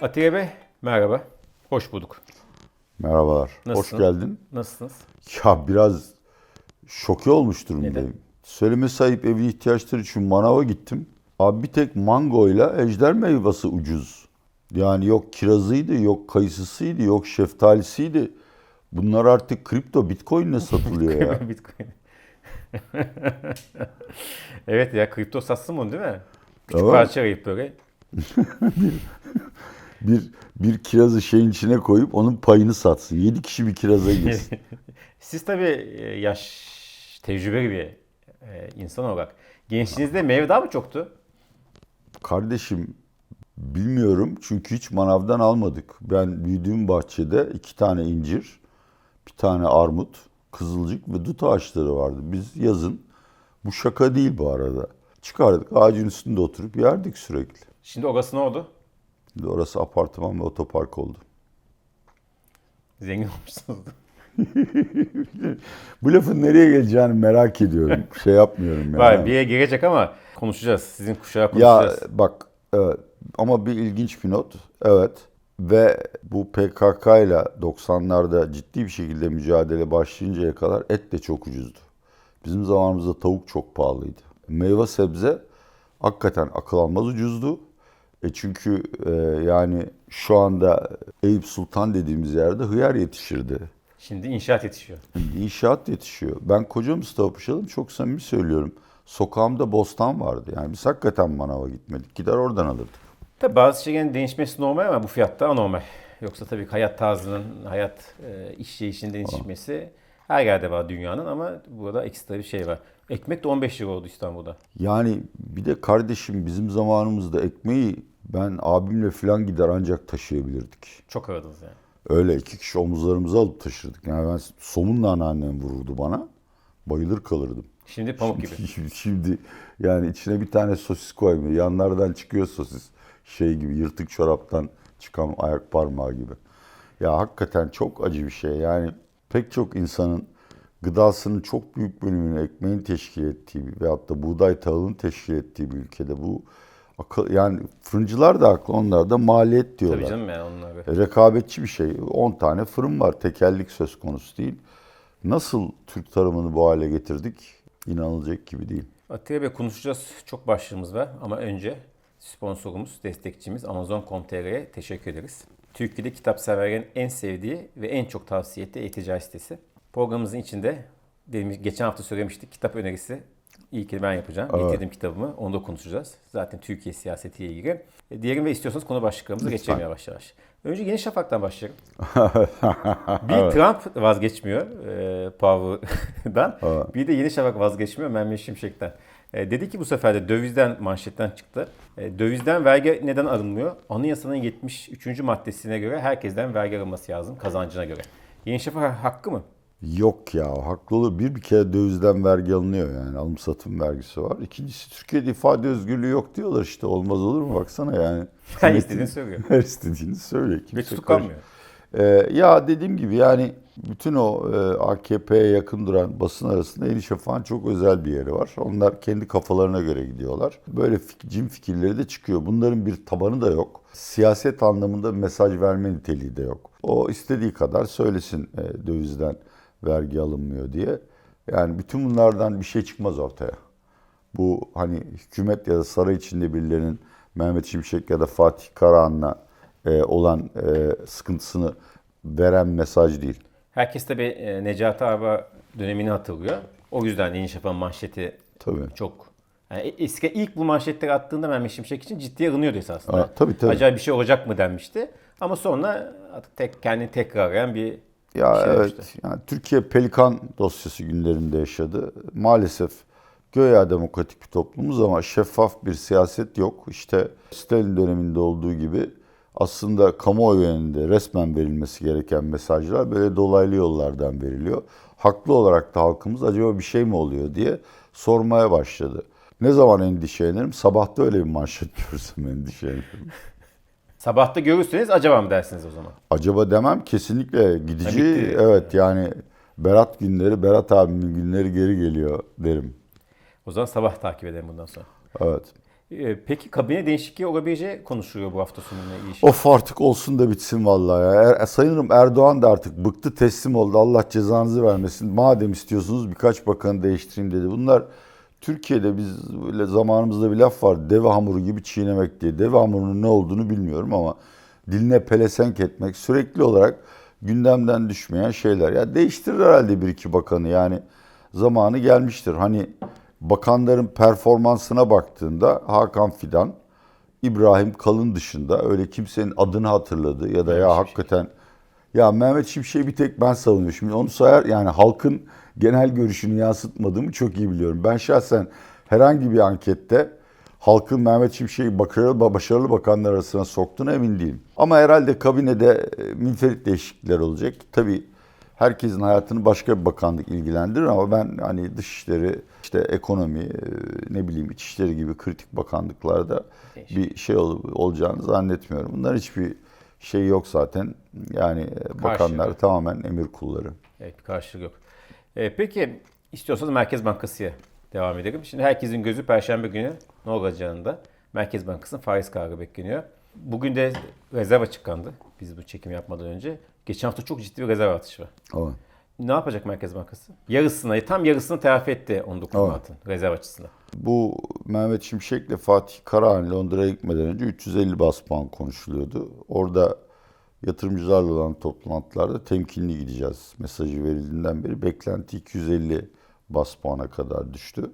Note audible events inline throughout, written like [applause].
Atiye Bey merhaba. Hoş bulduk. Merhabalar. Nasılsın? Hoş geldin. Nasılsınız? Ya biraz şoke olmuş durumdayım. Neden? Söyleme sahip evin ihtiyaçları için manava gittim. Abi bir tek mangoyla ejder meyvesi ucuz. Yani yok kirazıydı, yok kayısısıydı, yok şeftalisiydi. Bunlar artık kripto, bitcoin'le [laughs] satılıyor ya. Bitcoin. evet ya kripto satsın bunu değil mi? Küçük Evet. parça arayıp böyle. [laughs] Bir, bir kirazı şeyin içine koyup onun payını satsın. 7 kişi bir kiraza girsin. [laughs] Siz tabii e, yaş tecrübeli bir e, insan olarak gençliğinizde meyve daha mı çoktu? Kardeşim bilmiyorum çünkü hiç manavdan almadık. Ben büyüdüğüm bahçede iki tane incir, bir tane armut, kızılcık ve dut ağaçları vardı. Biz yazın, bu şaka değil bu arada. Çıkardık ağacın üstünde oturup yerdik sürekli. Şimdi orası ne oldu? Orası apartman ve otopark oldu. Zengin olmuşsunuz. [laughs] Bu lafın nereye geleceğini merak ediyorum. [laughs] Şey yapmıyorum yani. Var bir yere girecek ama konuşacağız. Sizin kuşağı Ya konuşacağız. bak evet ama bir ilginç bir not. Evet ve bu PKK ile 90'larda ciddi bir şekilde mücadele başlayıncaya kadar et de çok ucuzdu. Bizim zamanımızda tavuk çok pahalıydı. Meyve sebze hakikaten akıl almaz ucuzdu. E çünkü e, yani şu anda Eyüp Sultan dediğimiz yerde hıyar yetişirdi. Şimdi inşaat yetişiyor. İnşaat yetişiyor. Ben koca Mustafa Paşa'lım çok samimi söylüyorum. Sokağımda bostan vardı. Yani biz hakikaten manava gitmedik. Gider oradan alırdık. Tabii bazı şeylerin değişmesi normal ama bu fiyatta anormal. Yoksa tabii hayat tarzının, hayat e, işleyişinin değişmesi her yerde var dünyanın ama burada ekstra bir şey var. Ekmek de 15 lira oldu İstanbul'da. Yani bir de kardeşim bizim zamanımızda ekmeği ben abimle falan gider ancak taşıyabilirdik. Çok aradınız yani. Öyle iki kişi omuzlarımıza alıp taşırdık. Yani ben somunla anneannem vururdu bana. Bayılır kalırdım. Şimdi pamuk gibi. Şimdi, [laughs] şimdi yani içine bir tane sosis koymuyor. Yanlardan çıkıyor sosis. Şey gibi yırtık çoraptan çıkan ayak parmağı gibi. Ya hakikaten çok acı bir şey. Yani pek çok insanın gıdasının çok büyük bölümünü ekmeğin teşkil ettiği veyahut da buğday tahılın teşkil ettiği bir ülkede bu akıl yani fırıncılar da haklı onlar da maliyet diyorlar. Tabii canım yani onları. E, rekabetçi bir şey. 10 tane fırın var. Tekellik söz konusu değil. Nasıl Türk tarımını bu hale getirdik? İnanılacak gibi değil. Atiye Bey konuşacağız. Çok başlığımız var ama önce sponsorumuz, destekçimiz Amazon.com.tr'ye teşekkür ederiz. Türkiye'de kitap severlerin en sevdiği ve en çok tavsiye ettiği e-ticaret sitesi. Programımızın içinde dediğimiz, geçen hafta söylemiştik kitap önerisi. İyi ki ben yapacağım. Bitirdim kitabımı. Onu da konuşacağız. Zaten Türkiye siyasetiyle ilgili. E, diyelim ve istiyorsanız konu başlıklarımıza geçelim yavaş yavaş. Önce Yeni Şafak'tan başlayalım. [laughs] Bir Trump vazgeçmiyor e, Power'dan. Bir de Yeni Şafak vazgeçmiyor Mehmet Şimşek'ten. E, dedi ki bu sefer de dövizden manşetten çıktı. E, dövizden vergi neden alınmıyor? Anayasanın 73. maddesine göre herkesten vergi alınması lazım kazancına göre. Yeni Şafak hakkı mı? Yok ya haklı olur. Bir bir kere dövizden vergi alınıyor yani. Alım satım vergisi var. İkincisi Türkiye'de ifade özgürlüğü yok diyorlar işte. Olmaz olur mu? Baksana yani. [laughs] Her istediğini söylüyor. Her istediğini söylüyor. Ve Kimse tutuklanmıyor. Ee, ya dediğim gibi yani bütün o e, AKP'ye yakın duran basın arasında Yeni Şafak'ın çok özel bir yeri var. Onlar kendi kafalarına göre gidiyorlar. Böyle fik- cin fikirleri de çıkıyor. Bunların bir tabanı da yok. Siyaset anlamında mesaj verme niteliği de yok. O istediği kadar söylesin e, dövizden vergi alınmıyor diye. Yani bütün bunlardan bir şey çıkmaz ortaya. Bu hani hükümet ya da saray içinde birilerinin Mehmet Şimşek ya da Fatih Karahan'la e, olan e, sıkıntısını veren mesaj değil. Herkes tabii e, Necati Arba dönemini hatırlıyor. O yüzden Yeni Şafak'ın manşeti Tabii. çok yani e, eski ilk bu manşetleri attığında Mehmet Şimşek için ciddiye alınıyordu esasında. Aa, tabii, tabii. Acayip bir şey olacak mı denmişti. Ama sonra artık tek kendini tekrarlayan bir Ya şey evet, olmuştu. yani Türkiye Pelikan dosyası günlerinde yaşadı. Maalesef göya demokratik bir toplumuz ama şeffaf bir siyaset yok. İşte Stalin döneminde olduğu gibi aslında kamuoyu yönünde resmen verilmesi gereken mesajlar böyle dolaylı yollardan veriliyor. Haklı olarak da halkımız acaba bir şey mi oluyor diye sormaya başladı. Ne zaman endişelenirim? Sabahta öyle bir manşet [laughs] görsem endişelenirim. [laughs] Sabahta görürseniz acaba mı dersiniz o zaman? Acaba demem kesinlikle gidici. Bitti. Evet yani Berat günleri, Berat abimin günleri geri geliyor derim. O zaman sabah takip edelim bundan sonra. Evet. Ee, Peki kabine değişikliği olabileceği konuşuluyor bu hafta sonuna ilişkin. Of artık olsun da bitsin vallahi ya. Er, sanırım Erdoğan da artık bıktı teslim oldu. Allah cezanızı vermesin. Madem istiyorsunuz birkaç bakanı değiştireyim dedi. Bunlar Türkiye'de biz böyle zamanımızda bir laf var. Deve hamuru gibi çiğnemek diye. Deve hamurunun ne olduğunu bilmiyorum ama diline pelesenk etmek sürekli olarak gündemden düşmeyen şeyler. Ya değiştirir herhalde bir iki bakanı yani zamanı gelmiştir. Hani bakanların performansına baktığında Hakan Fidan, İbrahim Kalın dışında öyle kimsenin adını hatırladı ya da ya hakikaten ya Mehmet Şimşek'i bir tek ben savunuyorum. Şimdi onu sayar yani halkın genel görüşünü yansıtmadığımı çok iyi biliyorum. Ben şahsen herhangi bir ankette halkın Mehmet Şimşek'i başarılı, başarılı bakanlar arasına soktuğuna emin değilim. Ama herhalde kabinede e, minferit değişiklikler olacak. Tabii herkesin hayatını başka bir bakanlık ilgilendirir ama ben hani dışişleri, işte ekonomi, e, ne bileyim içişleri gibi kritik bakanlıklarda bir şey ol- olacağını zannetmiyorum. Bunların hiçbir şey yok zaten. Yani e, bakanlar tamamen emir kulları. Evet karşılık yok. Ee, peki istiyorsanız Merkez Bankası'ya devam edelim. Şimdi herkesin gözü Perşembe günü ne olacağında Merkez Bankası'nın faiz kararı bekleniyor. Bugün de rezerv açıklandı biz bu çekim yapmadan önce. Geçen hafta çok ciddi bir rezerv artışı var. Ama Ne yapacak Merkez Bankası? Yarısını, tam yarısını telafi etti 19 Evet. Mart'ın rezerv açısından. Bu Mehmet Şimşek'le Fatih Karahan Londra'ya gitmeden önce 350 bas puan konuşuluyordu. Orada yatırımcılarla olan toplantılarda temkinli gideceğiz mesajı verildiğinden beri beklenti 250 bas puana kadar düştü.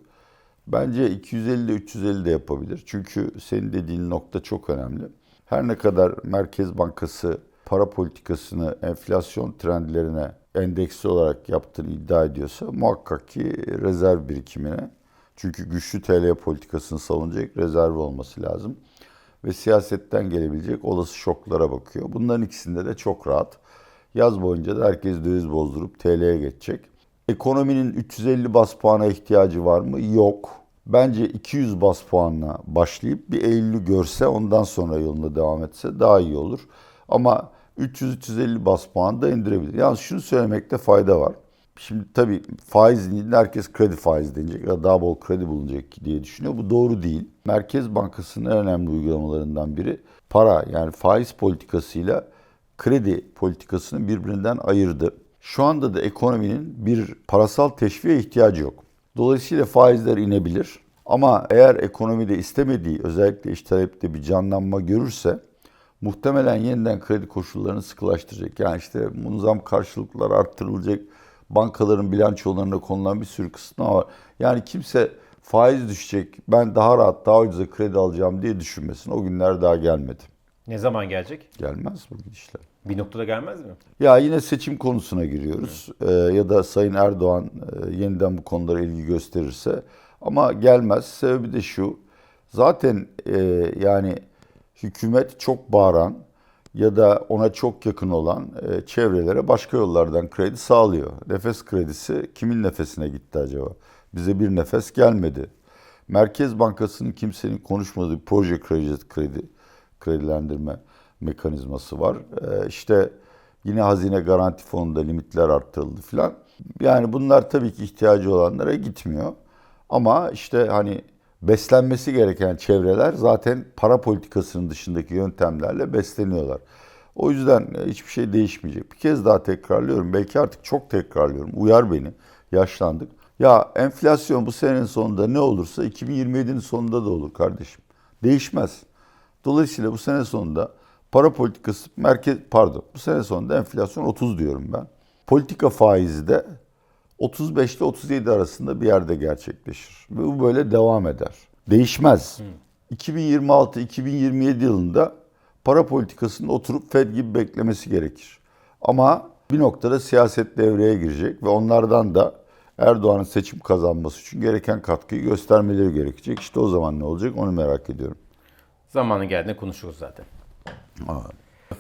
Bence 250 de 350 de yapabilir. Çünkü senin dediğin nokta çok önemli. Her ne kadar Merkez Bankası para politikasını enflasyon trendlerine endeksli olarak yaptığını iddia ediyorsa muhakkak ki rezerv birikimine çünkü güçlü TL politikasını savunacak rezerv olması lazım. Ve siyasetten gelebilecek olası şoklara bakıyor. Bunların ikisinde de çok rahat. Yaz boyunca da herkes döviz bozdurup TL'ye geçecek. Ekonominin 350 bas puana ihtiyacı var mı? Yok. Bence 200 bas puanla başlayıp bir Eylül'ü görse ondan sonra yoluna devam etse daha iyi olur. Ama 300-350 bas puan da indirebilir. Yalnız şunu söylemekte fayda var. Şimdi tabii faiz deyince herkes kredi faizi denecek ya da daha bol kredi bulunacak diye düşünüyor. Bu doğru değil. Merkez Bankası'nın en önemli uygulamalarından biri para yani faiz politikasıyla kredi politikasını birbirinden ayırdı. Şu anda da ekonominin bir parasal teşviğe ihtiyacı yok. Dolayısıyla faizler inebilir. Ama eğer ekonomide istemediği özellikle iş talepte bir canlanma görürse muhtemelen yeniden kredi koşullarını sıkılaştıracak. Yani işte munzam karşılıklar arttırılacak. Bankaların bilançolarına konulan bir sürü kısıtlama var. Yani kimse faiz düşecek, ben daha rahat, daha ucuza kredi alacağım diye düşünmesin. O günler daha gelmedi. Ne zaman gelecek? Gelmez bu gidişler. Bir noktada gelmez mi? Ya yine seçim konusuna giriyoruz. Ee, ya da Sayın Erdoğan e, yeniden bu konulara ilgi gösterirse. Ama gelmez. Sebebi de şu. Zaten e, yani hükümet çok bağıran ya da ona çok yakın olan e, çevrelere başka yollardan kredi sağlıyor. Nefes kredisi kimin nefesine gitti acaba? Bize bir nefes gelmedi. Merkez Bankası'nın kimsenin konuşmadığı proje kredi, kredi kredilendirme mekanizması var. Ee, işte yine hazine garanti fonunda limitler arttırıldı filan. Yani bunlar tabii ki ihtiyacı olanlara gitmiyor. Ama işte hani beslenmesi gereken çevreler zaten para politikasının dışındaki yöntemlerle besleniyorlar. O yüzden e, hiçbir şey değişmeyecek. Bir kez daha tekrarlıyorum. Belki artık çok tekrarlıyorum. Uyar beni. Yaşlandık. Ya enflasyon bu senenin sonunda ne olursa 2027'nin sonunda da olur kardeşim. Değişmez. Dolayısıyla bu sene sonunda para politikası merkez pardon bu sene sonunda enflasyon 30 diyorum ben. Politika faizi de 35 ile 37 arasında bir yerde gerçekleşir. Ve bu böyle devam eder. Değişmez. 2026-2027 yılında para politikasının oturup Fed gibi beklemesi gerekir. Ama bir noktada siyaset devreye girecek ve onlardan da Erdoğan'ın seçim kazanması için gereken katkıyı göstermeleri gerekecek. İşte o zaman ne olacak onu merak ediyorum. Zamanı geldiğinde konuşuruz zaten.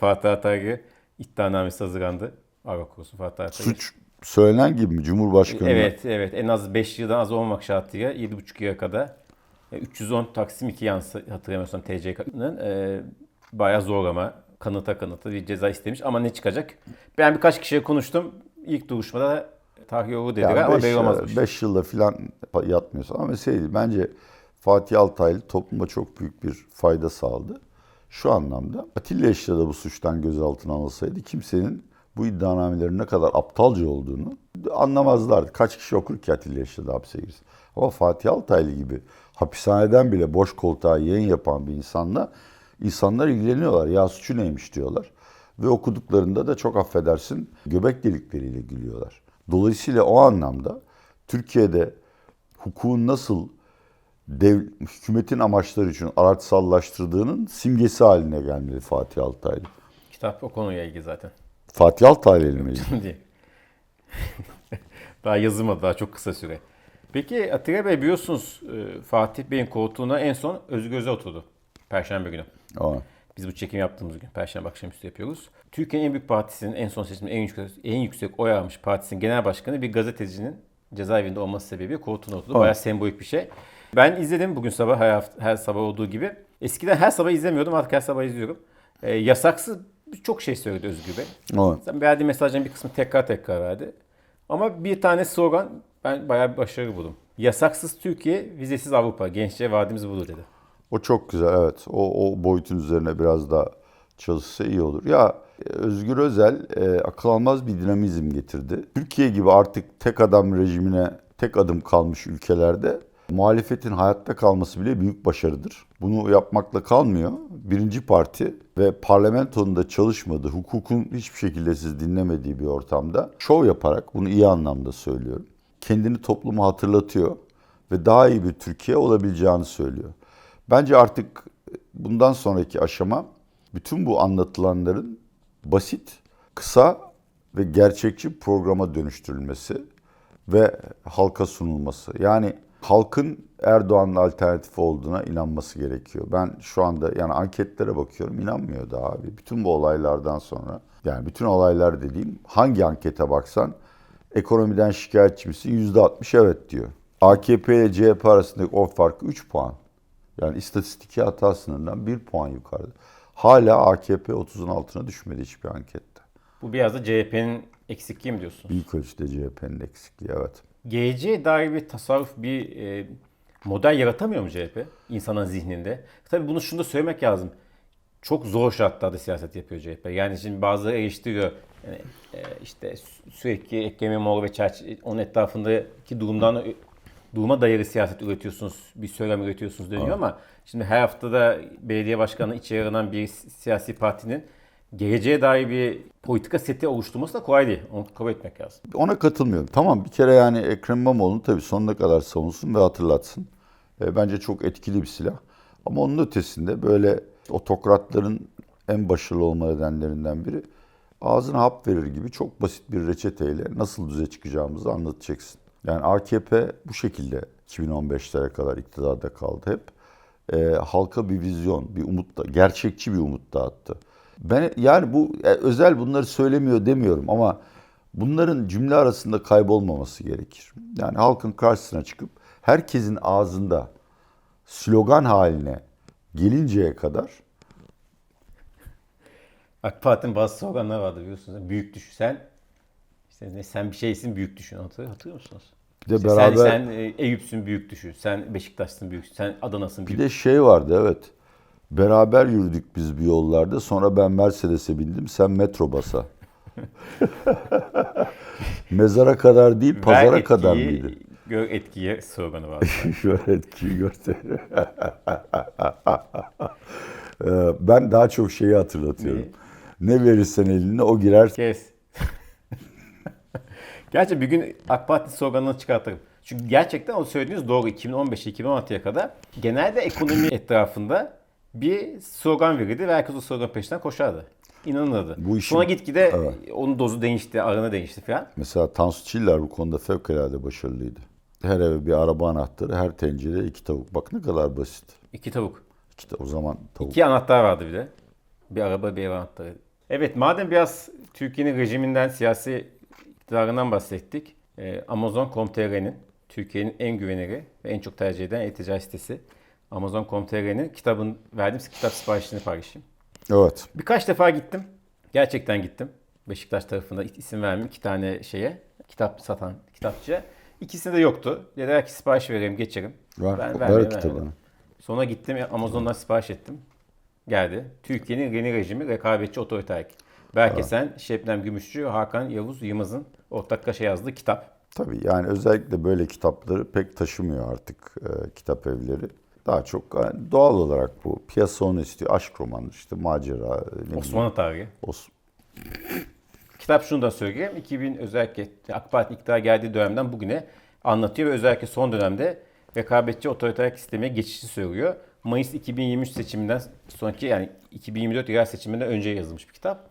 Fatih Atay'ı iddianamesi hazırlandı. Ara korusu Fatih Atay'ı. Suç söylenen gibi mi Cumhurbaşkanı? Evet, evet. En az 5 yıldan az olmamak şartıyla 7,5 yıla kadar e, 310 Taksim 2 yansı hatırlamıyorsam TCK'nın e, bayağı zorlama, kanıta kanıta bir ceza istemiş ama ne çıkacak? Ben birkaç kişiye konuştum. İlk duruşmada da tahliye olur dediler ama belli olmazmış. 5 yılda falan yatmıyorsa ama mesele değil. Bence Fatih Altaylı topluma çok büyük bir fayda sağladı. Şu anlamda Atilla Eşya da bu suçtan gözaltına alınsaydı kimsenin bu iddianamelerin ne kadar aptalca olduğunu anlamazlardı. Kaç kişi okur ki Atilla Eşya da hapse girsin. Ama Fatih Altaylı gibi hapishaneden bile boş koltuğa yayın yapan bir insanla insanlar ilgileniyorlar. Ya suçu neymiş diyorlar. Ve okuduklarında da çok affedersin göbek delikleriyle gülüyorlar. Dolayısıyla o anlamda Türkiye'de hukukun nasıl dev, hükümetin amaçları için araçsallaştırdığının simgesi haline gelmeli Fatih Altaylı. Kitap o konuyla ilgili zaten. Fatih Altaylı mi? diye. [laughs] daha yazılmadı daha çok kısa süre. Peki Atilla Bey biliyorsunuz e, Fatih Bey'in koltuğuna en son Özgür Özel oturdu. Perşembe günü. Aa, Biz bu çekim yaptığımız gün Perşembe akşamüstü yapıyoruz. Türkiye'nin en büyük partisinin en son seçimde en yüksek, en yüksek oy almış partisinin genel başkanı bir gazetecinin cezaevinde olması sebebiyle koltuğuna oturdu. Evet. Bayağı sembolik bir şey. Ben izledim bugün sabah her, her sabah olduğu gibi. Eskiden her sabah izlemiyordum artık her sabah izliyorum. E, yasaksız çok şey söyledi Özgür Bey. Zaten verdiği mesajların bir kısmı tekrar tekrar verdi. Ama bir tane slogan ben bayağı bir başarılı buldum. Yasaksız Türkiye, vizesiz Avrupa. Gençliğe vaadimiz budur dedi. O çok güzel evet. O, o boyutun üzerine biraz daha çalışsa iyi olur. Ya Özgür Özel e, akıl almaz bir dinamizm getirdi. Türkiye gibi artık tek adam rejimine tek adım kalmış ülkelerde muhalefetin hayatta kalması bile büyük başarıdır. Bunu yapmakla kalmıyor. Birinci parti ve parlamentonun da çalışmadığı, hukukun hiçbir şekilde siz dinlemediği bir ortamda şov yaparak, bunu iyi anlamda söylüyorum, kendini topluma hatırlatıyor ve daha iyi bir Türkiye olabileceğini söylüyor. Bence artık bundan sonraki aşama bütün bu anlatılanların basit, kısa ve gerçekçi programa dönüştürülmesi ve halka sunulması. Yani halkın Erdoğan'ın alternatifi olduğuna inanması gerekiyor. Ben şu anda yani anketlere bakıyorum inanmıyor da abi. Bütün bu olaylardan sonra yani bütün olaylar dediğim hangi ankete baksan ekonomiden şikayetçi misin? %60 evet diyor. AKP ile CHP arasındaki o farkı 3 puan. Yani istatistiki hata sınırından 1 puan yukarıda. Hala AKP 30'un altına düşmedi hiçbir ankette. Bu biraz da CHP'nin eksikliği mi diyorsunuz? Büyük ölçüde CHP'nin eksikliği evet. Geleceğe dair bir tasarruf, bir e, model yaratamıyor mu CHP insanın zihninde? Tabii bunu şunu da söylemek lazım. Çok zor şartlarda siyaset yapıyor CHP. Yani şimdi bazıları eleştiriyor. Yani, e, işte sü- sürekli Ekrem İmamoğlu ve çerçe- onun etrafındaki durumdan duruma dayalı siyaset üretiyorsunuz, bir söylem üretiyorsunuz deniyor ama şimdi her haftada belediye başkanı içeri aranan bir si- siyasi partinin geleceğe dair bir politika seti oluşturması da kolay değil. Onu kabul etmek lazım. Ona katılmıyorum. Tamam bir kere yani Ekrem İmamoğlu'nu tabii sonuna kadar savunsun ve hatırlatsın. E, bence çok etkili bir silah. Ama onun ötesinde böyle otokratların en başarılı olma nedenlerinden biri ağzına hap verir gibi çok basit bir reçeteyle nasıl düze çıkacağımızı anlatacaksın. Yani AKP bu şekilde 2015'lere kadar iktidarda kaldı hep. E, halka bir vizyon, bir umut da, gerçekçi bir umut dağıttı. Ben yani bu e, özel bunları söylemiyor demiyorum ama bunların cümle arasında kaybolmaması gerekir. Yani halkın karşısına çıkıp herkesin ağzında slogan haline gelinceye kadar AK Parti'nin bazı sloganları vardı biliyorsunuz. Büyük düşün. Sen işte ne sen bir şeysin büyük düşün. Hatırlıyor, hatırlıyor musunuz? bir de İşte beraber Sen, sen Eyüp'sün büyük düşün. Sen Beşiktaş'sın büyük Sen Adana'sın bir büyük de şey vardı evet. Beraber yürüdük biz bir yollarda. Sonra ben Mercedes'e bindim, sen metrobasa. [laughs] Mezara kadar değil, pazara etkiyi, kadar mıydı? Gör etkiye sloganı vardı. [laughs] Gör etkiyi göster. [laughs] Ee, ben daha çok şeyi hatırlatıyorum. Ne verirsen eline o girer. Kes. Gerçi bir gün AK Parti sloganını çıkartırım. Çünkü gerçekten o söylediğiniz doğru. 2015-2016'ya kadar genelde ekonomi etrafında bir slogan verildi ve herkes o slogan peşinden koşardı. İnanılırdı. Bu işin- Sonra gitgide Evet. onun dozu değişti, aranı değişti falan. Mesela Tansu Çiller bu konuda fevkalade başarılıydı. Her eve bir araba anahtarı, her tencereye iki tavuk. Bak ne kadar basit. İki tavuk. İşte o zaman tavuk. İki anahtar vardı bir de. Bir araba bir ev anahtarı. Evet madem biraz Türkiye'nin rejiminden, siyasi iktidarından bahsettik. Ee, Amazon.com.tr'nin Türkiye'nin en güvenilir ve en çok tercih edilen e-ticaret sitesi. Amazon.com.tr'nin kitabın verdiğim kitap siparişini paylaşayım. Evet. Birkaç defa gittim. Gerçekten gittim. Beşiktaş tarafında isim vermeyeyim iki tane şeye. Kitap satan kitapçıya. İkisinde de yoktu. Dediler ki sipariş vereyim geçerim. Ver, Ben ver kitabını. Sonra gittim Amazon'dan sipariş ettim. Geldi. Türkiye'nin yeni rejimi rekabetçi otoriterlik. Belki sen Şebnem Gümüşçü, Hakan Yavuz Yılmaz'ın ortaklaşa yazdığı kitap. Tabii yani özellikle böyle kitapları pek taşımıyor artık e, kitap evleri. Daha çok yani doğal olarak bu. Piyasa onu istiyor. Aşk romanı işte macera. Osmanlı tarihi. Os- Kitap şunu da söyleyeyim. 2000 özellikle AK Parti iktidara geldiği dönemden bugüne anlatıyor ve özellikle son dönemde rekabetçi otoriter sisteme geçişi söylüyor. Mayıs 2023 seçiminden sonraki yani 2024 yerel seçiminden önce yazılmış bir kitap.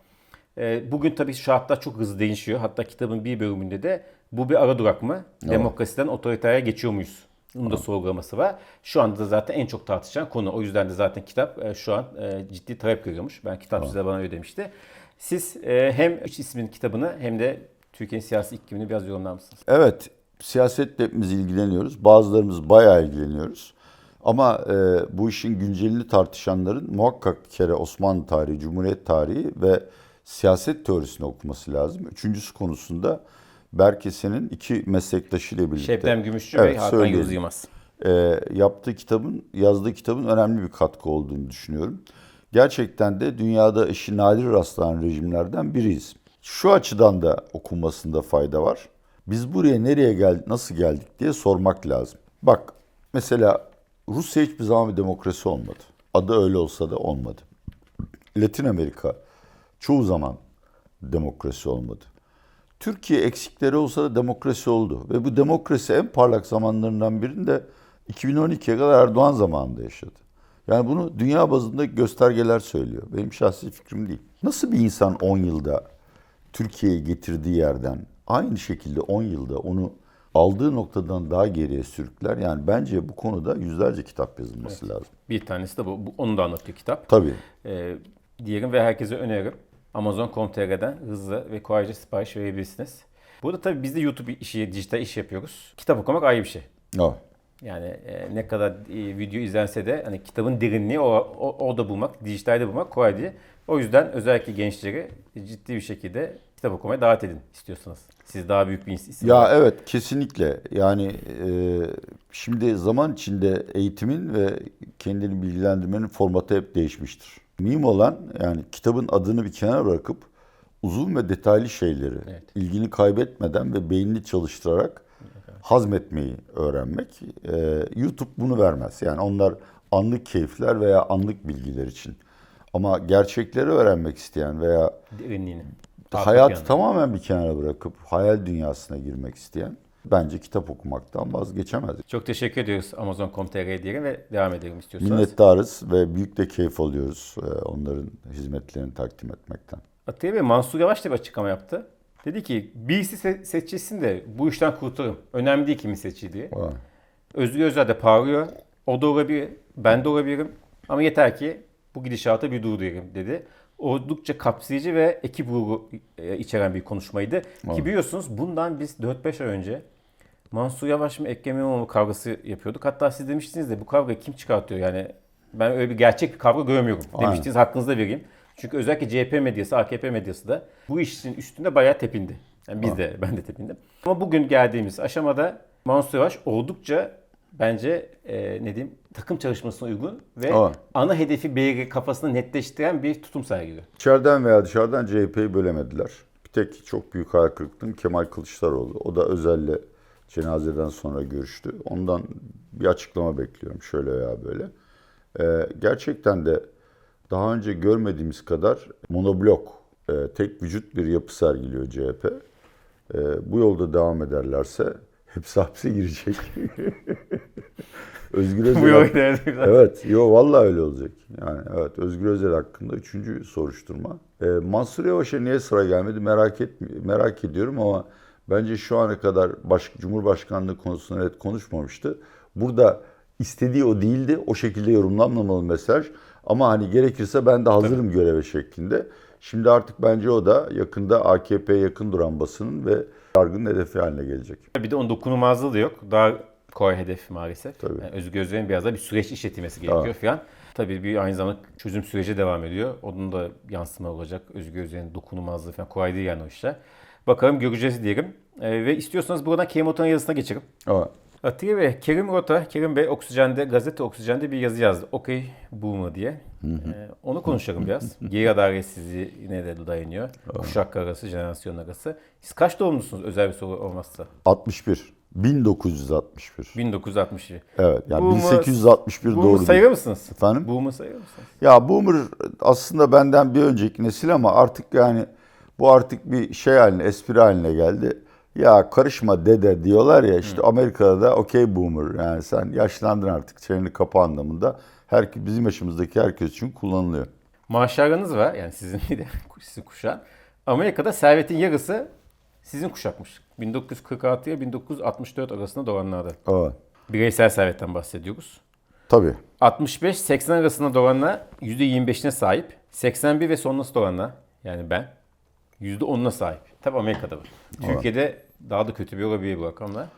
Ee, Bugün tabii şartlar çok hızlı değişiyor. Hatta kitabın bir bölümünde de bu bir ara durak mı? Demokrasiden otoriterye geçiyor muyuz? Bunun da sorgulaması var. Şu anda da zaten en çok tartışılan konu. O yüzden de zaten kitap e, şu an e, ciddi talep görüyormuş. Ben kitap size bana öyle demişti. Siz e, hem üç ismin kitabını hem de Türkiye'nin siyasi iklimini biraz yorumlar mısınız? Evet, siyasetle hepimiz ilgileniyoruz. Bazılarımız bayağı ilgileniyoruz. Ama e, bu işin güncelini tartışanların muhakkak bir kere Osmanlı tarihi, Cumhuriyet tarihi ve siyaset teorisini okuması lazım. Üçüncüsü konusunda Berkese'nin iki meslektaşıyla birlikte Şebnem Gümüşçü ve Evet, Hakan söyleyelim. Yavuz Yılmaz. e, yaptığı kitabın, yazdığı kitabın önemli bir katkı olduğunu düşünüyorum. Gerçekten de dünyada eşi nadir rastlanan rejimlerden biriyiz. Şu açıdan da okunmasında fayda var. Biz buraya nereye geldik, nasıl geldik diye sormak lazım. Bak mesela Rusya hiçbir zaman bir demokrasi olmadı. Adı öyle olsa da olmadı. Latin Amerika çoğu zaman demokrasi olmadı. Türkiye eksikleri olsa da demokrasi oldu. Ve bu demokrasi en parlak zamanlarından birinde 2012'ye kadar Erdoğan zamanında yaşadı. Yani bunu dünya bazında göstergeler söylüyor. Benim şahsi fikrim değil. Nasıl bir insan 10 yılda Türkiye'yi getirdiği yerden aynı şekilde 10 yılda onu aldığı noktadan daha geriye sürükler? Yani bence bu konuda yüzlerce kitap yazılması lazım. Bir tanesi de bu. bu onu da anlatıyor kitap. Tabii. Ee, diyelim ve herkese öneririm. Amazon.com.tr'den hızlı ve kolayca sipariş verebilirsiniz. Burada tabii biz de YouTube işi, dijital iş yapıyoruz. Kitap okumak ayrı bir şey. Evet. Yani e, ne kadar e, video izlense de hani kitabın derinliği o, o, orada bulmak, dijitalde bulmak kolay değil. O yüzden özellikle gençleri ciddi bir şekilde kitap okumaya davet edin istiyorsanız. Siz daha büyük bir isim. Ya evet kesinlikle yani e, şimdi zaman içinde eğitimin ve kendini bilgilendirmenin formatı hep değişmiştir. Mühim olan yani kitabın adını bir kenara bırakıp uzun ve detaylı şeyleri Evet. ilgini kaybetmeden ve beynini çalıştırarak hazmetmeyi öğrenmek. E, YouTube bunu vermez. Yani onlar anlık keyifler veya anlık bilgiler için. Ama gerçekleri öğrenmek isteyen veya derinliğini. Hayatı planı. tamamen bir kenara bırakıp hayal dünyasına girmek isteyen bence kitap okumaktan vazgeçemez. Çok teşekkür ediyoruz Amazon.com.tr diyelim ve devam edelim istiyorsanız. Minnettarız ve büyük de keyif alıyoruz e, onların hizmetlerini takdim etmekten. Atilla Bey Mansur Yavaş da bir açıklama yaptı. Dedi ki birisi se- seçilsin de bu işten kurtulurım. Önemli değil kimin seçildiği. Vay. Özgür Özel de parlıyor. O da olabilir. Ben de olabilirim. Ama yeter ki bu gidişata bir durdurayım dedi. Oldukça kapsayıcı ve ekip ruhu e, içeren bir konuşmaydı. Ki biliyorsunuz bundan biz 4-5 ay önce Mansur Yavaş mı Ekrem İmamoğlu kavgası yapıyorduk. Hatta siz demiştiniz de bu kavgayı kim çıkartıyor? Yani ben öyle bir gerçek bir kavga görmüyorum Aynen. demiştiniz. Hakkınızda vereyim. Çünkü özellikle CHP medyası, AKP medyası da bu işin üstünde bayağı tepindi. Yani biz de, ben de tepindim. Ama bugün geldiğimiz aşamada Mansur Yavaş oldukça bence e, ne diyeyim takım çalışmasına uygun ve Aa. ana hedefi belirli kafasında netleştiren bir tutum sergiliyor. İçeriden veya dışarıdan CHP'yi bölemediler. Bir tek çok büyük hayal kırıklığım Kemal Kılıçdaroğlu. O da Özel'le cenazeden sonra görüştü. Ondan bir açıklama bekliyorum şöyle veya böyle. Ee, gerçekten de daha önce görmediğimiz kadar monoblok, e, tek vücut bir yapı sergiliyor CHP. Ee, bu yolda devam ederlerse [laughs] hepsi hapse girecek. [laughs] Özgür Özel bu. Evet, yo vallahi öyle olacak. Yani evet Özgür Özel hakkında üçüncü soruşturma. Ee, Mansur Yavaş'a niye sıra gelmedi merak et merak ediyorum ama bence şu ana kadar baş, Cumhurbaşkanlığı konusunda net konuşmamıştı. Burada istediği o değildi. O şekilde yorumlanmamalı mesaj. Ama hani gerekirse ben de hazırım göreve şeklinde. Şimdi artık bence o da yakında AKP'ye yakın duran basının ve yargının hedefi haline gelecek. Bir de onun dokunulmazlığı da yok. Daha kolay hedef maalesef. Tabii. Yani Özgür Özel'in biraz da bir süreç işletilmesi gerekiyor falan. Tabii bir aynı zamanda çözüm süreci devam ediyor. Onun da yansıma olacak. Özgür Özel'in dokunulmazlığı falan kolay değil yani o işler. Bakalım göreceğiz diyelim. Ee, ve istiyorsanız buradan Kerim Rota'nın yazısına geçelim. Evet. Atilla Bey, Kerim Rota, Kerim Bey Oksijen'de, gazete Oksijen'de bir yazı yazdı. Okey mu diye. Ee, onu konuşalım biraz. [laughs] Geri adaletsizliğine de dayanıyor. Kuşak arası, jenerasyon arası. Siz kaç doğumlusunuz özel bir soru olmazsa? 61. 1961. 1962. Evet. Yani Boomer- 1861 Boomer doğru değil. mısınız? Efendim? Boomer sayılır mısınız? Ya Boomer aslında benden bir önceki nesil ama artık yani bu artık bir şey haline, espri haline geldi. Ya karışma dede diyorlar ya işte Amerika'da da okey Boomer yani sen yaşlandın artık çeneni kapa anlamında. Her, bizim yaşımızdaki herkes için kullanılıyor. Maşarınız var yani sizin de [laughs] sizin kuşağın. Amerika'da servetin yarısı sizin kuşakmış. 1946 ile 1964 arasında doğanlardan. Evet. Bireysel servetten bahsediyoruz. Tabii. 65-80 arasında doğanlar %25'ine sahip. 81 ve sonrası doğanlar yani ben %10'una sahip. Tabii Amerika'da var. Türkiye'de daha da kötü bir olabilir bu rakamlar.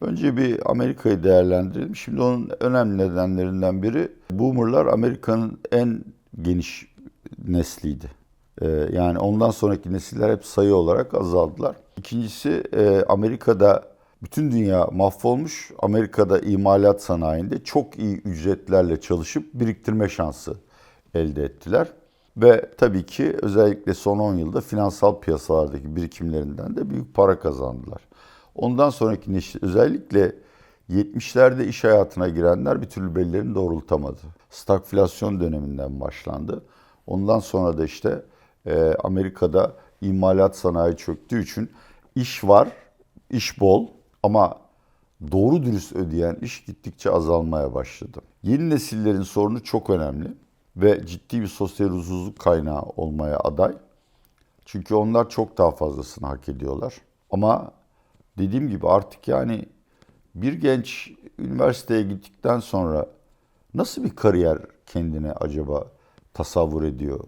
Önce bir Amerika'yı değerlendirelim. Şimdi onun önemli nedenlerinden biri Boomer'lar Amerika'nın en geniş nesliydi. Ee, yani ondan sonraki nesiller hep sayı olarak azaldılar. İkincisi e, Amerika'da bütün dünya mahvolmuş. Amerika'da imalat sanayinde çok iyi ücretlerle çalışıp biriktirme şansı elde ettiler. Ve tabii ki özellikle son 10 yılda finansal piyasalardaki birikimlerinden de büyük para kazandılar. Ondan sonraki nesil özellikle 70'lerde iş hayatına girenler bir türlü bellerini doğrultamadı. Stagflasyon döneminden başlandı. Ondan sonra da işte e, Amerika'da imalat sanayi çöktüğü için iş var, iş bol ama doğru dürüst ödeyen iş gittikçe azalmaya başladı. Yeni nesillerin sorunu çok önemli ve ciddi bir sosyal huzursuzluk kaynağı olmaya aday. Çünkü onlar çok daha fazlasını hak ediyorlar. Ama dediğim gibi artık yani bir genç üniversiteye gittikten sonra nasıl bir kariyer kendine acaba tasavvur ediyor?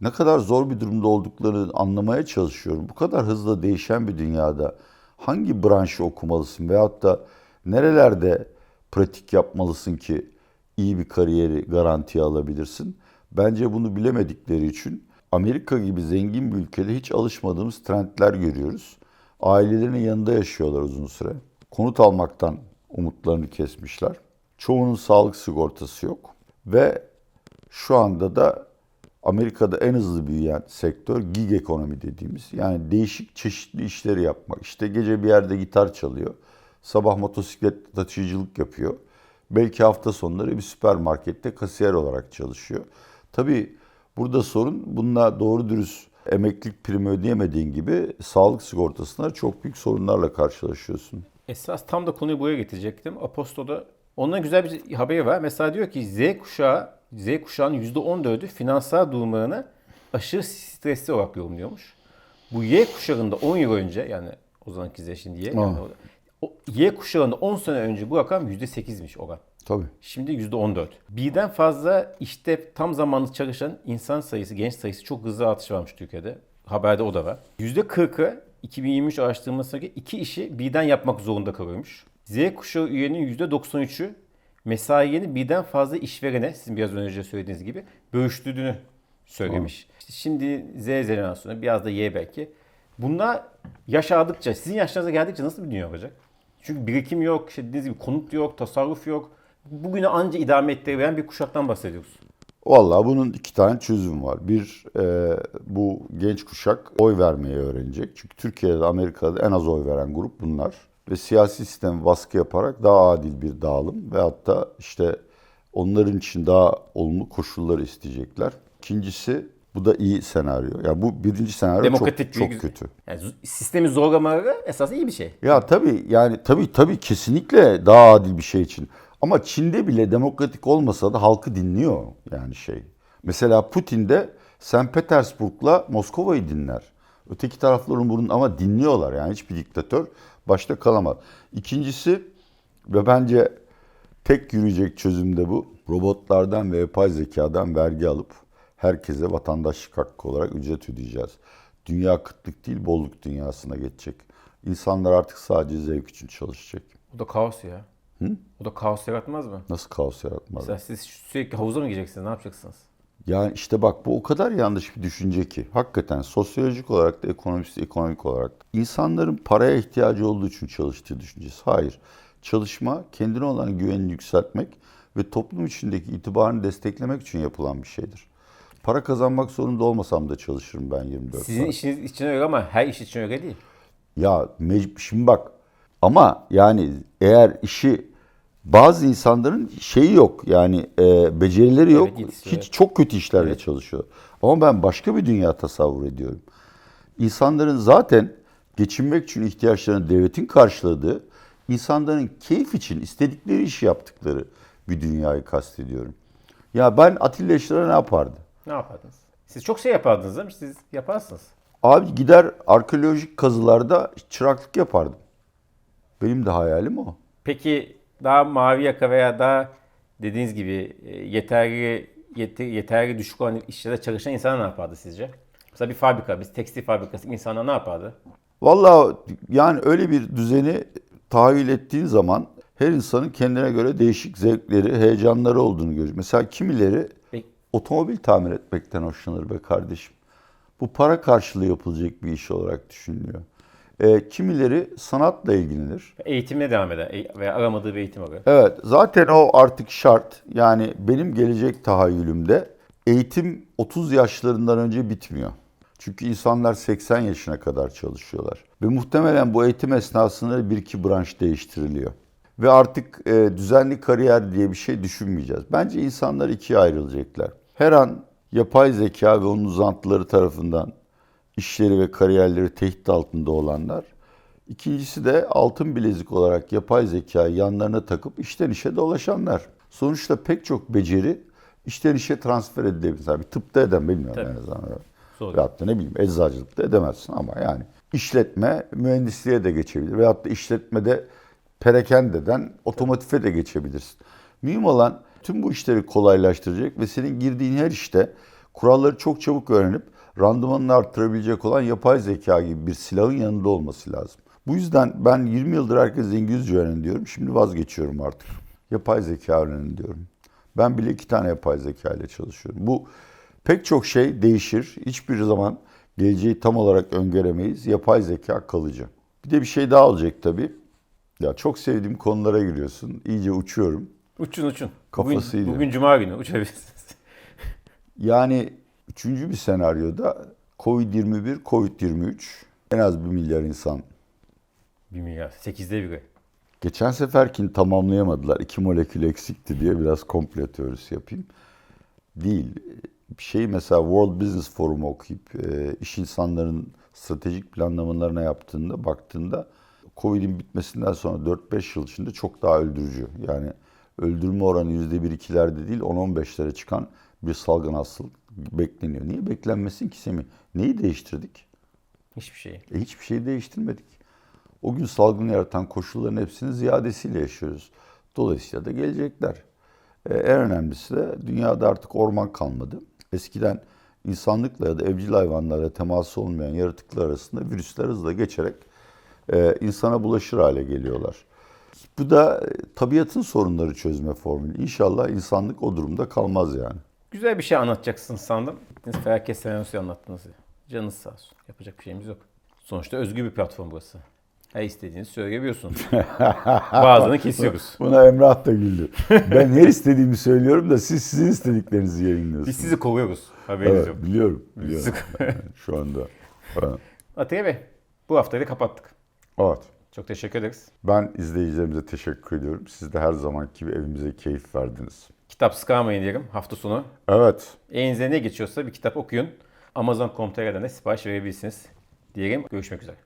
Ne kadar zor bir durumda olduklarını anlamaya çalışıyorum. Bu kadar hızla değişen bir dünyada hangi branşı okumalısın veyahut da nerelerde pratik yapmalısın ki iyi bir kariyeri garantiye alabilirsin? Bence bunu bilemedikleri için Amerika gibi zengin bir ülkede hiç alışmadığımız trendler görüyoruz. Ailelerinin yanında yaşıyorlar uzun süre. Konut almaktan umutlarını kesmişler. Çoğunun sağlık sigortası yok. Ve şu anda da Amerika'da en hızlı büyüyen sektör gig ekonomi dediğimiz. Yani değişik çeşitli işleri yapmak. İşte gece bir yerde gitar çalıyor. Sabah motosiklet taşıyıcılık yapıyor. Belki hafta sonları bir süpermarkette kasiyer olarak çalışıyor. Tabii burada sorun bununla doğru dürüst emeklilik primi ödeyemediğin gibi sağlık sigortasına çok büyük sorunlarla karşılaşıyorsun. Esas tam da konuyu buraya getirecektim. Aposto'da ondan güzel bir haberi var. Mesela diyor ki Z kuşağı, Z kuşağının %14'ü finansal durumlarını aşırı stresli olarak yorumluyormuş. Bu Y kuşağında 10 yıl önce yani o zamanki Z şimdi Y. Yani Y kuşağında 10 sene önce bu rakam %8'miş oran. Tabii. Şimdi %14. Birden fazla işte tam zamanlı çalışan insan sayısı, genç sayısı çok hızlı artış varmış Türkiye'de. Haberde o da var. %40'ı 2023 araştırmasına göre iki işi birden yapmak zorunda kalıyormuş. Z kuşağı üyenin %93'ü mesaiyeni birden fazla işverene, sizin biraz önce söylediğiniz gibi, bölüştürdüğünü söylemiş. İşte şimdi Z jenerasyonu, biraz da Y belki. Bunlar yaş aldıkça, sizin yaşlarınıza geldikçe nasıl bir dünya olacak? Çünkü birikim yok, işte dediğiniz gibi konut yok, tasarruf yok. Bugünü anca idame ettirebilen bir kuşaktan bahsediyoruz. Vallahi bunun iki tane çözüm var. Bir, e, bu genç kuşak oy vermeyi öğrenecek. Çünkü Türkiye'de, Amerika'da en az oy veren grup bunlar. Ve siyasi sistem baskı yaparak daha adil bir dağılım ve hatta işte onların için daha olumlu koşullar isteyecekler. İkincisi, bu da iyi senaryo. Yani bu birinci senaryo Demokratik çok, çok kötü. Yani sistemi zorlamaları esas iyi bir şey. Ya tabii yani tabii tabii kesinlikle daha adil bir şey için. Ama Çin'de bile demokratik olmasa da halkı dinliyor yani şey. Mesela Putin de St. Petersburg'la Moskova'yı dinler. Öteki tarafların bunun ama dinliyorlar yani hiçbir diktatör başta kalamaz. İkincisi ve bence tek yürüyecek çözüm de bu. Robotlardan ve yapay zekadan vergi alıp herkese vatandaşlık hakkı olarak ücret ödeyeceğiz. Dünya kıtlık değil bolluk dünyasına geçecek. İnsanlar artık sadece zevk için çalışacak. O da kaos ya. O da kaos yaratmaz mı? Nasıl kaos yaratmaz? Mesela siz sürekli havuza mı gireceksiniz? Ne yapacaksınız? Yani işte bak bu o kadar yanlış bir düşünce ki. Hakikaten sosyolojik olarak da ekonomist, ekonomik olarak da. İnsanların paraya ihtiyacı olduğu için çalıştığı düşüncesi. Hayır. Çalışma kendine olan güvenini yükseltmek ve toplum içindeki itibarını desteklemek için yapılan bir şeydir. Para kazanmak zorunda olmasam da çalışırım ben 24 Sizin saat. işiniz için öyle ama her iş için öyle değil. Ya mec- şimdi bak ama yani eğer işi bazı insanların şeyi yok yani e, becerileri yok. yetisi, Hiç evet. çok kötü işlerle çalışıyor. Ama ben başka bir dünya tasavvur ediyorum. İnsanların zaten geçinmek için ihtiyaçlarını devletin karşıladığı, insanların keyif için istedikleri işi yaptıkları bir dünyayı kastediyorum. Ya ben Atilla Eşler'e ne yapardı? Ne yapardınız? Siz çok şey yapardınız değil mi? Siz yaparsınız. Abi gider arkeolojik kazılarda çıraklık yapardım. Benim de hayalim o. Peki daha mavi yaka veya daha dediğiniz gibi e, yeterli yeterli düşük olan işlerde çalışan insanlar ne yapardı sizce? Mesela bir fabrika, bir tekstil fabrikası insanlar ne yapardı? Vallahi yani öyle bir düzeni tahayyül ettiğin zaman her insanın kendine göre değişik zevkleri, heyecanları olduğunu görüyoruz. Mesela kimileri otomobil tamir etmekten hoşlanır be kardeşim. Bu para karşılığı yapılacak bir iş olarak düşünülüyor. E, kimileri sanatla ilgilenir. eğitimle devam eder e- veya aramadığı bir eğitim arıyor. Evet, zaten o artık şart. Yani benim gelecek tahayyülümde eğitim 30 yaşlarından önce bitmiyor. Çünkü insanlar 80 yaşına kadar çalışıyorlar. Ve muhtemelen bu eğitim esnasında bir iki branş değiştiriliyor. Ve artık e, düzenli kariyer diye bir şey düşünmeyeceğiz. Bence insanlar ikiye ayrılacaklar. Her an yapay zeka ve onun uzantıları tarafından işleri ve kariyerleri tehdit altında olanlar. İkincisi de altın bilezik olarak yapay zekayı yanlarına takıp işten işe dolaşanlar. Sonuçta pek çok beceri işten işe transfer edilebilir. Bir tıpta eden bilmiyorum Tabii. en azından. Zor. Veyahut da ne bileyim eczacılıkta edemezsin ama yani işletme mühendisliğe de geçebilir. Veyahut da işletmede perakendeden otomotive de geçebilirsin. Mühim olan tüm bu işleri kolaylaştıracak ve senin girdiğin her işte kuralları çok çabuk öğrenip randımanını arttırabilecek olan yapay zeka gibi bir silahın yanında olması lazım. Bu yüzden ben 20 yıldır herkes İngilizce öğrenin diyorum. Şimdi vazgeçiyorum artık. Yapay zeka öğrenin diyorum. Ben bile iki tane yapay zeka ile çalışıyorum. Bu pek çok şey değişir. Hiçbir zaman geleceği tam olarak öngöremeyiz. Yapay zeka kalıcı. Bir de bir şey daha olacak tabii. Ya çok sevdiğim konulara giriyorsun. İyice uçuyorum. Uçun uçun. Kafası bugün, bugün cuma günü uçabilirsiniz. [laughs] Yani üçüncü bir senaryoda Covid-21, Covid-23 en az bir milyar insan. 1 milyar. 8'de biri. Geçen seferkini tamamlayamadılar. İki molekül eksikti diye biraz komplo teorisi yapayım. Değil. Bir şey mesela World Business Forum okuyup e, iş insanların stratejik planlamalarına yaptığında baktığında Covid'in bitmesinden sonra 4-5 yıl içinde çok daha öldürücü. Yani öldürme oranı %1-2'lerde değil 10-15'lere çıkan bir salgın hastalık bekleniyor. Niye beklenmesin ki Semih? Neyi değiştirdik? Hiçbir şey. E, hiçbir şey değiştirmedik. O gün salgını yaratan koşulların hepsini ziyadesiyle yaşıyoruz. Dolayısıyla da gelecekler. E, en önemlisi de dünyada artık orman kalmadı. Eskiden insanlıkla ya da evcil hayvanlara teması olmayan yaratıklar arasında virüsler hızla geçerek e, insana bulaşır hale geliyorlar. Bu da e, tabiatın sorunları çözme formülü. İnşallah insanlık o durumda kalmaz yani. Güzel bir şey anlatacaksınız sandım. Gittiniz felaket senaryosu anlattınız. Canınız sağ olsun. Yapacak bir şeyimiz yok. Sonuçta özgür bir platform burası. Her istediğinizi söyleyebiliyorsunuz. [laughs] Bazılarını kesiyoruz. Buna Emrah da güldü. Ben her istediğimi söylüyorum da siz sizin istediklerinizi yayınlıyorsunuz. Biz sizi kovuyoruz. Haberiniz Evet, yok. biliyorum. biliyorum. Şu anda. [laughs] Atiye Bey, bu haftayı da kapattık. evet. Çok teşekkür ederiz. Ben izleyicilerimize teşekkür ediyorum. Siz de her zamanki gibi evimize keyif verdiniz. Kitap sıkamayın diyelim hafta sonu. Evet. Elinize ne geçiyorsa bir kitap okuyun. Amazon.com.tr'den de sipariş verebilirsiniz. Diyelim görüşmek üzere.